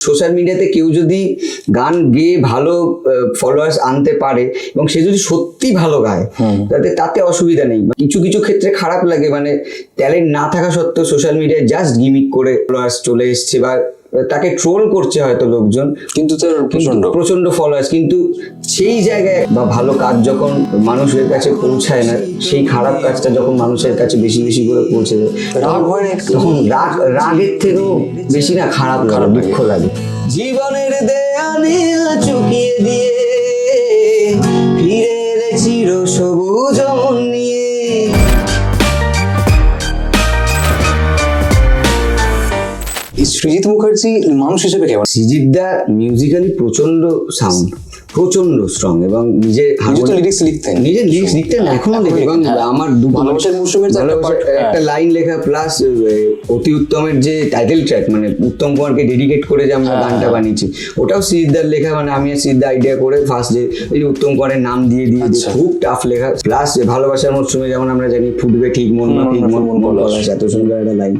Social মিডিয়াতে কেউ যদি গান গেয়ে ভালো ফলোয়ার্স আনতে পারে এবং সে যদি সত্যি ভালো গায় তাতে তাতে অসুবিধা নেই। কিছু কিছু ক্ষেত্রে খারাপ লাগে মানে ট্যালেন্ট না থাকা সত্ত্বেও সোশ্যাল মিডিয়ায় জাস্ট গিমিক করে ফলোয়ার্স চলে এসছে বা তাকে ট্রোল করছে হয়তো লোকজন কিন্তু তার প্রচণ্ড প্রচণ্ড ফলোয়ার্স কিন্তু সেই জায়গায় বা ভালো কাজ যখন মানুষের কাছে পৌঁছায় না সেই খারাপ কাজটা যখন মানুষের কাছে বেশি বেশি করে পৌঁছে যায় রাগ হয় না তখন রাগ রাগের থেকেও বেশি না খারাপ লাগে দুঃখ লাগে। জীবনের দেয়ালে চুকিয়ে দিয়ে ফিরে চির সবুজ সৃজিত মুখার্জি মানুষ হিসেবে কেমন সৃজিত দা মিউজিক্যালি প্রচণ্ড সাউন্ড প্রচণ্ড স্ট্রং এবং নিজে নিজে তো লিরিক্স লিখতেন। নিজের লিরিক্স লিখতেন। এখনও লিখে এবং আমার দুটো ভালোবাসার মৌসুমের একটা part, হ্যাঁ। লাইন লেখা প্লাস অতি উত্তমের যে টাইটেল ট্র্যাক মানে উত্তম কুমারকে ডেডিকেট করে যে হ্যাঁ, আমরা গানটা বানিয়েছি ওটাও সিদ্ধার লেখা মানে আমি সিদ্ধা আইডিয়া করে ফার্স্ট যে এই উত্তম কুমারের নাম দিয়ে দিয়ে আচ্ছা। খুব টাফ লেখা প্লাস ভালোবাসার মরশুমে যেমন আমরা জানি ফুটবে ঠিক মন না ঠিক মন মন এত সুন্দর একটা লাইন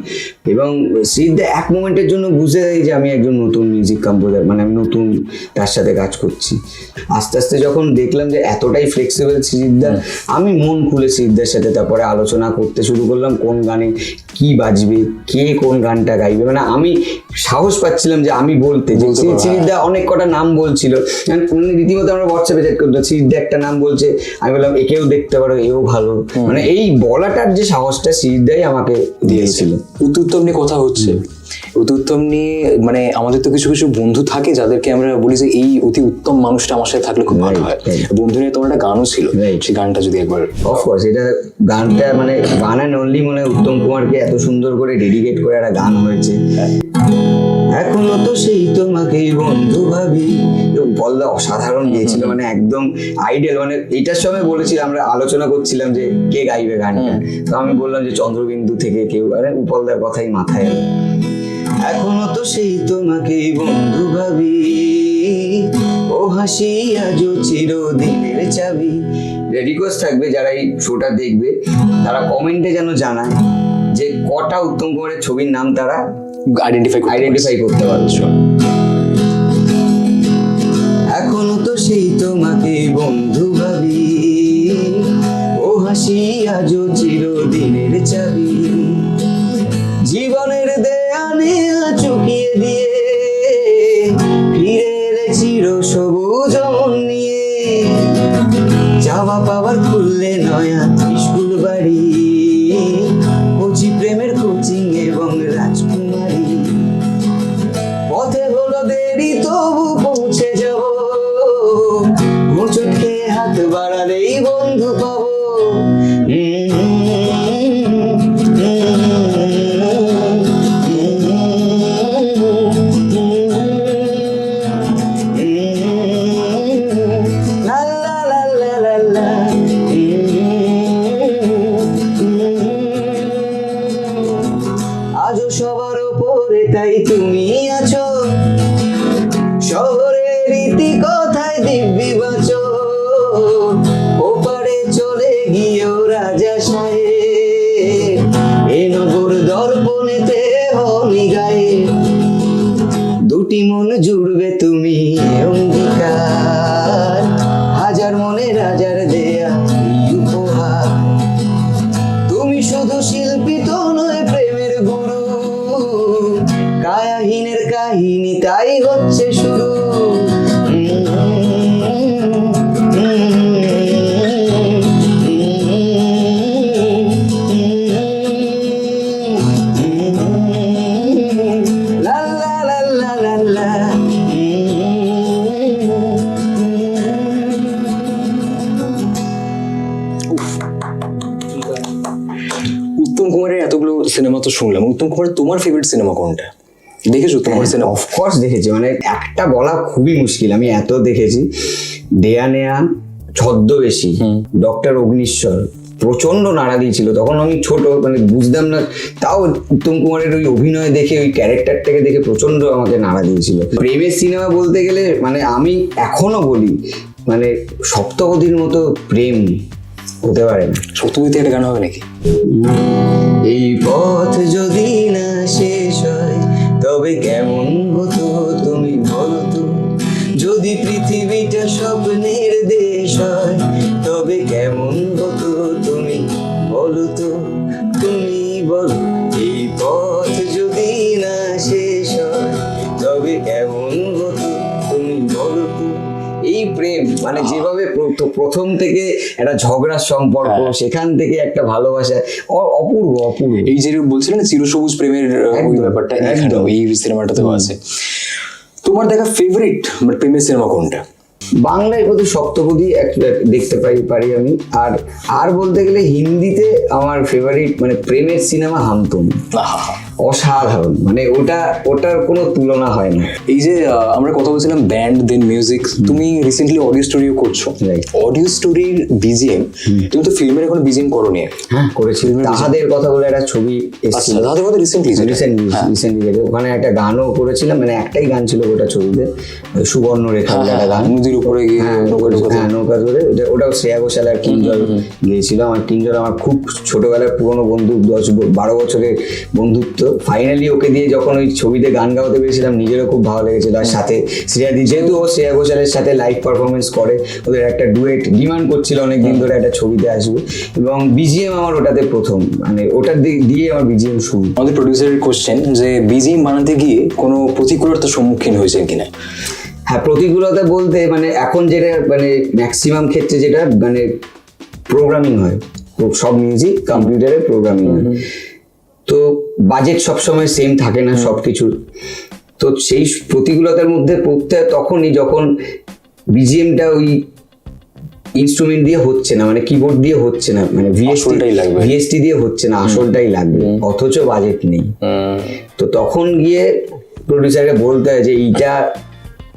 এবং সিদ্ধা এক মোমেন্টের জন্য বুঝে দেয় যে আমি একজন নতুন মিউজিক কম্পোজার মানে আমি নতুন তার সাথে কাজ করছি। আস্তে আস্তে যখন দেখলাম যে এতটাই ফ্লেক্সিবল সিদ্ধার আমি মন খুলে সিদ্ধার সাথে তারপরে আলোচনা করতে শুরু করলাম কোন গানে কি বাজবে কে কোন গানটা গাইবে। মানে আমি সাহস পাচ্ছিলাম যে আমি বলতে যে পারব, সিদ্ধা অনেক কটা নাম বলছিল। মানে রীতিমতো আমরা হোয়াটসঅ্যাপে চ্যাট করতাম সিদ্ধা একটা নাম বলছে। আমি বললাম একেও দেখতে পারো এও ভালো। মানে এই বলাটার যে সাহসটা সিদ্ধাই আমাকে দিয়েছিল। উত্তর তো নিয়ে কথা হচ্ছে? অতি উত্তম নিয়ে মানে আমাদের তো কিছু কিছু বন্ধু থাকে যাদেরকে আমরা বলি যে এই অতি উত্তম মানুষটা আমার সাথে থাকলে খুব ভালো হয়. বন্ধু নিয়ে তোমার একটা গানও ছিল। সেই গানটা যদি একবার অফকোর্স এটা গানটা মানে গান অ্যান্ড অনলি মনে উত্তম কুমারকে এত সুন্দর করে ডেডিকেট করে একটা গান হয়েছে। এখনও তো সেই তোমাকেই বন্ধু ভাবি। বলদা অসাধারণ গিয়েছিল মানে একদম আইডিয়াল মানে এটার সময় বলেছিলাম আমরা আলোচনা করছিলাম যে কে গাইবে গানটা। তো আমি বললাম যে চন্দ্রবিন্দু থেকে কেউ আরে উপলদার কথাই মাথায় এখনও তো সেই তোমাকেই বন্ধু ভাবি। ও হাসি আজও চিরদিনের চাবি। রিকোয়েস্ট থাকবে যারা এই শোটা দেখবে তারা কমেন্টে যেন জানায় যে কটা উত্তম কুমারের ছবির নাম তারা আইডেন্টিফাই আইডেন্টিফাই করতে পারছ এখনও তো সেই তোমাকে বন্ধু ভাবি। ও হাসি আজও চিরদিনের চাবি। powerful. উত্তম কুমারের এতগুলো সিনেমা তো শুনলাম। উত্তম কুমারের তোমার ফেভারিট সিনেমা কোনটা? দেখেছ কুমারের সিনেমা অফকোর্স দেখেছি মানে একটা বলা খুবই মুশকিল আমি এত দেখেছি। দেয়া নেয়া ছদ্মবেশী ডক্টর অগ্নিশ্বর প্রচণ্ড নাড়া দিয়েছিল তখন আমি ছোট মানে বুঝতাম না তাও উত্তম কুমারের ওই অভিনয় দেখে ওই ক্যারেক্টারটাকে দেখে প্রচণ্ড আমাকে নাড়া দিয়েছিল। প্রেমের সিনেমা বলতে গেলে মানে আমি এখনও বলি মানে সপ্তপদীর মতো প্রেম হতে পারে না। সত্যজিতে একটা গান হবে নাকি? এই পথ যদি না শেষ হবে কেমন হতো তুমি বলতো যদি পৃথিবীটা স্বপ্নের দেশ হয়, তবে কেমন হতো তুমি বলতো তুমি বলো, এই পথ যদি না সে মানে যেভাবে প্র- প্রথম থেকে একটা ঝগড়ার সম্পর্ক সেখান থেকে একটা ভালোবাসা অপূর্ব অপূর্ব। এই যে বলছিলেন চিরসবুজ প্রেমের ওই ব্যাপারটা একদম। এই সিনেমাটাতেও আছে। তোমার দেখা ফেভারিট মানে প্রেমের সিনেমা কোনটা? বাংলায় প্রতি সপ্তপদী দেখতে পাই পারি আমি। আর আর বলতে গেলে হিন্দিতে আমার ফেভারিট মানে প্রেমের সিনেমা হামতুম। অসাধারণ। মানে ওটা ওটার কোনো তুলনা হয় না। এই যে আমরা কথা বলছিলাম ব্যান্ড দেন মিউজিক তুমি রিসেন্টলি অডিও স্টোরিও করছ। অডিও স্টোরির বিজিএম তুমি তো ফিল্মের এখন বিজিএম করো নি হ্যাঁ করেছি। তাহাদের কথা বলে একটা ছবি আচ্ছা এসেছিল তাদের মধ্যে রিসেন্টলি রিসেন্টলি রিসেন্টলি ওখানে একটা গানও করেছিলাম মানে একটাই গান ছিল ওটা ছবিতে। সুবর্ণ রেখা একটা গান। নদীর উপরে গিয়ে হ্যাঁ নৌকা হ্যাঁ ধরে। ওটা- ওটাও শ্রেয়া ঘোষাল আর কিঞ্জল গিয়েছিল। আমার কিঞ্জল আমার খুব ছোটবেলার পুরনো বন্ধু দশ বারো বছরের বন্ধুত্ব। ফাইনালি ওকে দিয়ে যখন ওই ছবিতে গান গাওয়াতে পেরেছিলাম নিজেরও খুব ভালো লেগেছিল। আর সাথে শ্রেয়া দি যেহেতু ও শ্রেয়া ঘোষালের সাথে লাইভ পারফরমেন্স করে ওদের একটা ডুয়েট ডিমান্ড করছিল অনেকদিন ধরে একটা ছবিতে আসবে। এবং বিজিএম আমার ওটাতে প্রথম। মানে ওটার দিয়ে আমার বিজিএম শুরু। আমাদের প্রডিউসারের কোশ্চেন যে বিজিএম বানাতে গিয়ে কোনো প্রতিকূলতার সম্মুখীন হয়েছেন কিনা? হ্যাঁ প্রতিকূলতা বলতে মানে এখন যেটা মানে ম্যাক্সিমাম ক্ষেত্রে যেটা মানে প্রোগ্রামিং হয়। সব মিউজিক কম্পিউটারে প্রোগ্রামিং হয়। তো বাজেট সবসময় সেম থাকে না সব কিছুর তো সেই প্রতিকূলতার মধ্যে পড়তে হয় তখনই যখন বিজিএমটা ওই ইনস্ট্রুমেন্ট দিয়ে হচ্ছে না মানে কিবোর্ড দিয়ে হচ্ছে না মানে ভিএসটি লাগবে। ভিএসটি দিয়ে হচ্ছে না আসলটাই লাগবে অথচ বাজেট নেই। তো তখন গিয়ে প্রডিউসারকে বলতে হয় যে এইটা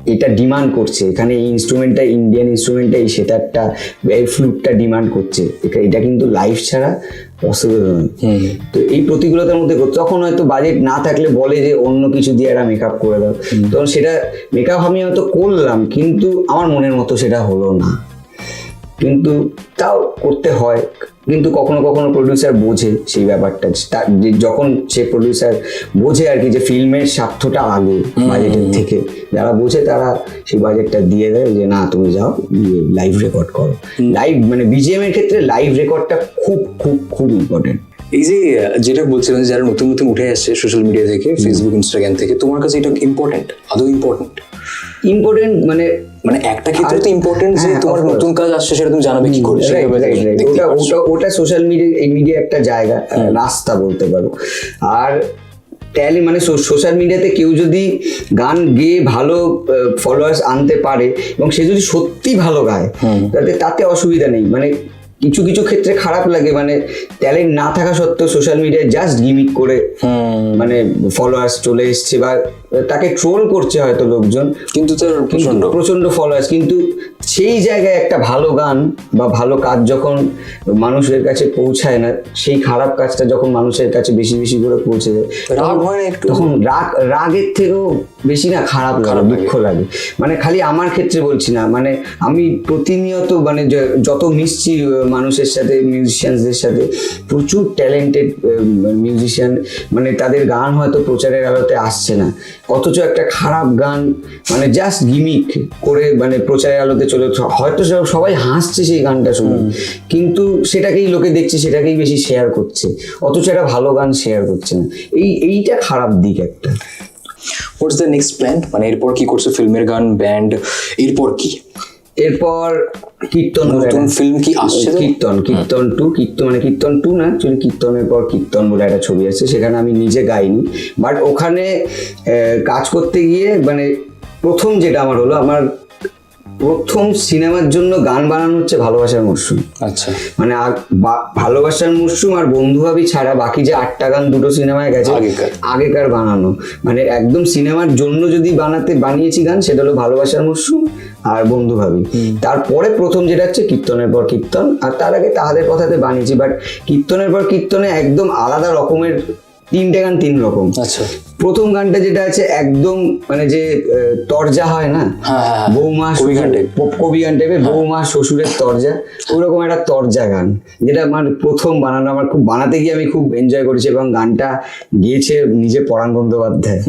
এটা ডিমান্ড করছে। এখানে এই ইনস্ট্রুমেন্টটা ইন্ডিয়ান ইনস্ট্রুমেন্টটা এই সেটারটা এই ফ্লুটটা ডিমান্ড করছে। এটা- এটা কিন্তু লাইফ ছাড়া পসিবল নয়। তো এই প্রতিকূলতার মধ্যে তখন হয়তো বাজেট না থাকলে বলে যে অন্য কিছু দিয়ে একটা মেকআপ করে দাও। তখন সেটা মেকআপ আমি হয়তো করলাম কিন্তু আমার মনের মতো সেটা হলো না। কিন্তু তাও করতে হয়। কিন্তু কখনো কখনো প্রডিউসার বোঝে সেই ব্যাপারটা। তার যখন সে প্রডিউসার বোঝে আর কি যে ফিল্মের স্বার্থটা আগে বাজেটের থেকে। যারা বোঝে তারা সেই বাজেটটা দিয়ে দেয় যে না তুমি যাও লাইভ রেকর্ড করো। লাইভ মানে বিজিএম এর ক্ষেত্রে লাইভ রেকর্ডটা খুব খুব খুব ইম্পর্টেন্ট এই যে যেটা বলছিলেন যে যারা নতুন নতুন উঠে আসছে সোশ্যাল মিডিয়া থেকে ফেসবুক ইনস্টাগ্রাম থেকে তোমার কাছে এটা ইম্পর্টেন্ট আদৌ ইম্পর্টেন্ট ইম্পর্টেন্ট মানে মানে একটা ক্ষেত্রে তো ইম্পর্টেন্ট যে হ্যাঁ, তোমার নতুন কাজ আসছে সেটা তুমি জানাবে কি করে ওটা ওটা ওটা সোশ্যাল মিডিয়া এই মিডিয়া একটা জায়গা রাস্তা বলতে পারো। আর ট্যালি মানে সোশ্যাল মিডিয়াতে কেউ যদি গান গেয়ে ভালো ফলোয়ার্স আনতে পারে এবং সে যদি সত্যি ভালো গায় তাতে তাতে অসুবিধা নেই। মানে কিছু কিছু ক্ষেত্রে খারাপ লাগে মানে ট্যালেন্ট না থাকা সত্ত্বেও সোশ্যাল মিডিয়ায় জাস্ট গিমিক করে মানে ফলোয়ার্স চলে এসছে বা তাকে ট্রোল করছে হয়তো লোকজন। কিন্তু তার প্রচণ্ড প্রচণ্ড ফলোয়ার্স কিন্তু সেই জায়গায় একটা ভালো গান বা ভালো কাজ যখন মানুষের কাছে পৌঁছায় না সেই খারাপ কাজটা যখন মানুষের কাছে বেশি বেশি করে পৌঁছে যায় রাগ হয় না একটু? তখন রাগ রাগের থেকেও বেশি না খারাপ লাগে দুঃখ লাগে। মানে খালি আমার ক্ষেত্রে বলছি না মানে আমি প্রতিনিয়ত মানে যত মিশছি মানুষের সাথে মিউজিশিয়ানসদের সাথে প্রচুর ট্যালেন্টেড মিউজিশিয়ান মানে তাদের গান হয়তো প্রচারের আলোতে আসছে না। অথচ একটা খারাপ গান মানে জাস্ট গিমিক করে মানে প্রচারের আলোতে চলে হয়তো সবাই হাসছে সেই গানটা শুনে। কিন্তু সেটাকেই লোকে দেখছে সেটাকেই বেশি শেয়ার করছে। অথচ একটা ভালো গান শেয়ার করছে না। এই এইটা খারাপ দিক একটা। হোয়াটস দ্য নেক্সট প্ল্যান মানে এরপর কি করছে ফিল্মের গান ব্যান্ড এরপর কি? এরপর কীর্তন নতুন ফিল্ম কি আসছে কীর্তন কীর্তন টু কীর্তন মানে কীর্তন টু না অ্যাকচুয়ালি কীর্তনের পর কীর্তন বলে একটা ছবি আছে সেখানে আমি নিজে গাইনি। বাট ওখানে কাজ করতে গিয়ে মানে প্রথম যেটা আমার হলো আমার প্রথম সিনেমার জন্য গান বানানো হচ্ছে ভালোবাসার মরশুম। আচ্ছা। মানে আর ভালোবাসার মরশুম আর বন্ধু ভাবি ছাড়া বাকি যে আটটা গান দুটো সিনেমায় গেছে আগেকার। আগেকার বানানো। মানে একদম সিনেমার জন্য যদি বানাতে বানিয়েছি গান সেটা হলো ভালোবাসার মরশুম আর বন্ধু ভাবি। তারপরে প্রথম যেটা হচ্ছে কীর্তনের পর কীর্তন আর তার আগে তাহাদের কথাতে বানিয়েছি। বাট কীর্তনের পর কীর্তনে একদম আলাদা রকমের তিনটে গান তিন রকম। আচ্ছা। প্রথম গানটা যেটা আছে একদম মানে যে তরজা হয় না? হ্যাঁ, হ্যাঁ, বৌমা কবি গান টাইপের বৌমা শ্বশুরের তরজা। ওরকম একটা তরজা গান যেটা আমার প্রথম বানানো। আমার খুব বানাতে গিয়ে আমি খুব এনজয় করেছি এবং গানটা গিয়েছে নিজে পরাণ বন্দ্যোপাধ্যায়।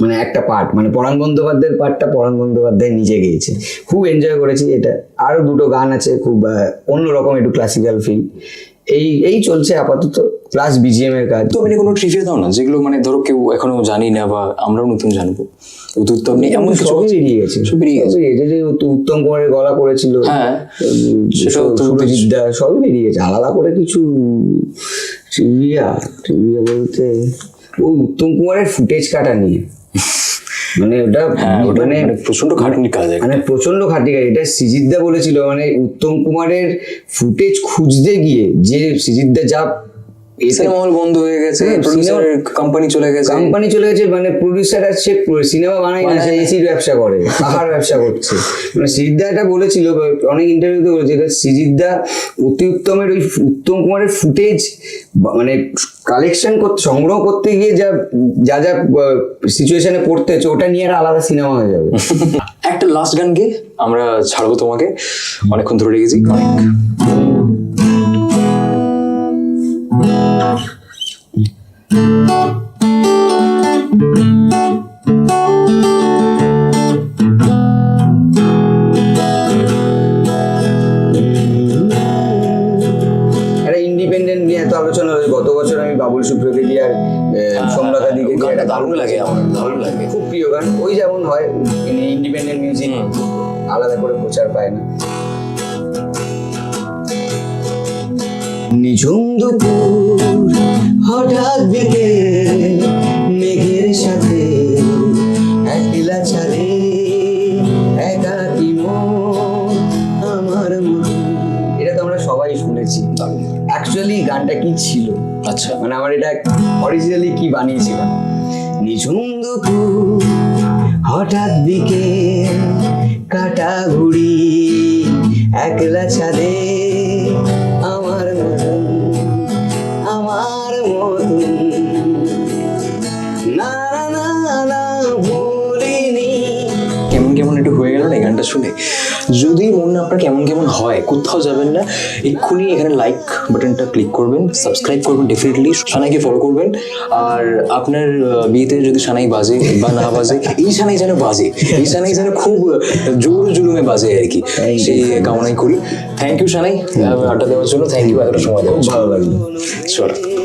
মানে একটা পার্ট মানে পরাণ বন্দ্যোপাধ্যায়ের পার্টটা পরাণ বন্দ্যোপাধ্যায় নিজে গেয়েছে। খুব এনজয় করেছি এটা। আরও দুটো গান আছে খুব আহ, অন্যরকম একটু ক্লাসিক্যাল ফিল এই এই চলছে আপাতত। প্লাস বিজিএম এর কাজ। তো মানে কোনো ট্রিভিয়া দাও না যেগুলো মানে ধরো কেউ এখনও জানি না বা আমরাও নতুন জানব। উত্তম নিয়ে এমন কিছু বেরিয়ে গেছে। সব বেরিয়ে গেছে। যে উত্তম কুমারের গলা করেছিল হ্যাঁ, সবই বেরিয়ে গেছে। আলাদা করে কিছু ট্রিভিয়া ট্রিভিয়া বলতে ওই উত্তম কুমারের ফুটেজ কাটা নিয়ে। মানে ওটা হ্যাঁ মানে মানে প্রচণ্ড খাটনির কাজ মানে প্রচণ্ড খাটি এটা সিজিদদা বলেছিল মানে উত্তম কুমারের ফুটেজ খুঁজতে গিয়ে যে সিজিদদা যা সিনেমা হল বন্ধ হয়ে গেছে হ্যাঁ, প্রডিউসারের কোম্পানি চলে গেছে। কোম্পানি চলে গেছে মানে প্রডিউসার আর সে সিনেমা বানায় না সে এসির ব্যবসা করে পাহাড় ব্যবসা করছে। মানে সিজিদদা এটা বলেছিল অনেক ইন্টারভিউতে বলেছে এটা সিজিদদা অতি উত্তমের ওই উত্তম কুমারের ফুটেজ মানে কালেকশন করতে সংগ্রহ করতে গিয়ে যা যা যা সিচুয়েশনে পড়তে হচ্ছে ওটা নিয়ে একটা আলাদা সিনেমা হয়ে যাবে। একটা লাস্ট গান গিয়ে আমরা ছাড়বো তোমাকে অনেকক্ষণ ধরে রেখেছি অনেক। ইন্ডিপেন্ডেন্ট নিয়ে এত আলোচনা হয়েছে। গত বছর আমি বাবুল সুপ্রীতি আর সম্রাতা দিকে হ্যাঁ, দারুণ লাগে আমার দারুণ লাগে। খুব প্রিয় গান। ওই যেমন হয় ইন্ডিপেন্ডেন্ট মিউজিক আলাদা করে প্রচার পায় না। নিঝুম দুপুর হঠাৎ বিকে মেঘের সাথে একলা ছাড়ে একাকি আমার এটা তো আমরা সবাই শুনেছি। অ্যাকচুয়ালি গানটা কি ছিল? আচ্ছা। মানে আমার এটা অরিজিনালি কি বানিয়েছিলাম? নিঝুম দুপুর হঠাৎ দিকে কাটা ঘুড়ি একলা ছাদে যদি মন আপনার কেমন কেমন হয় কোথাও যাবেন না এক্ষুনি এখানে লাইক বাটনটা ক্লিক করবেন সাবস্ক্রাইব করবেন ডেফিনেটলি সানাইকে ফলো করবেন। আর আপনার বিয়েতে যদি সানাই বাজে বা না বাজে এই সানাই যেন বাজে এই সানাই যেন খুব জোর জুলুমে বাজে আর কি। সেই কামনাই করি। থ্যাংক ইউ সানাই আড্ডা দেওয়ার জন্য থ্যাংক ইউ এতটা সময় দেওয়ার ভালো লাগল। চলো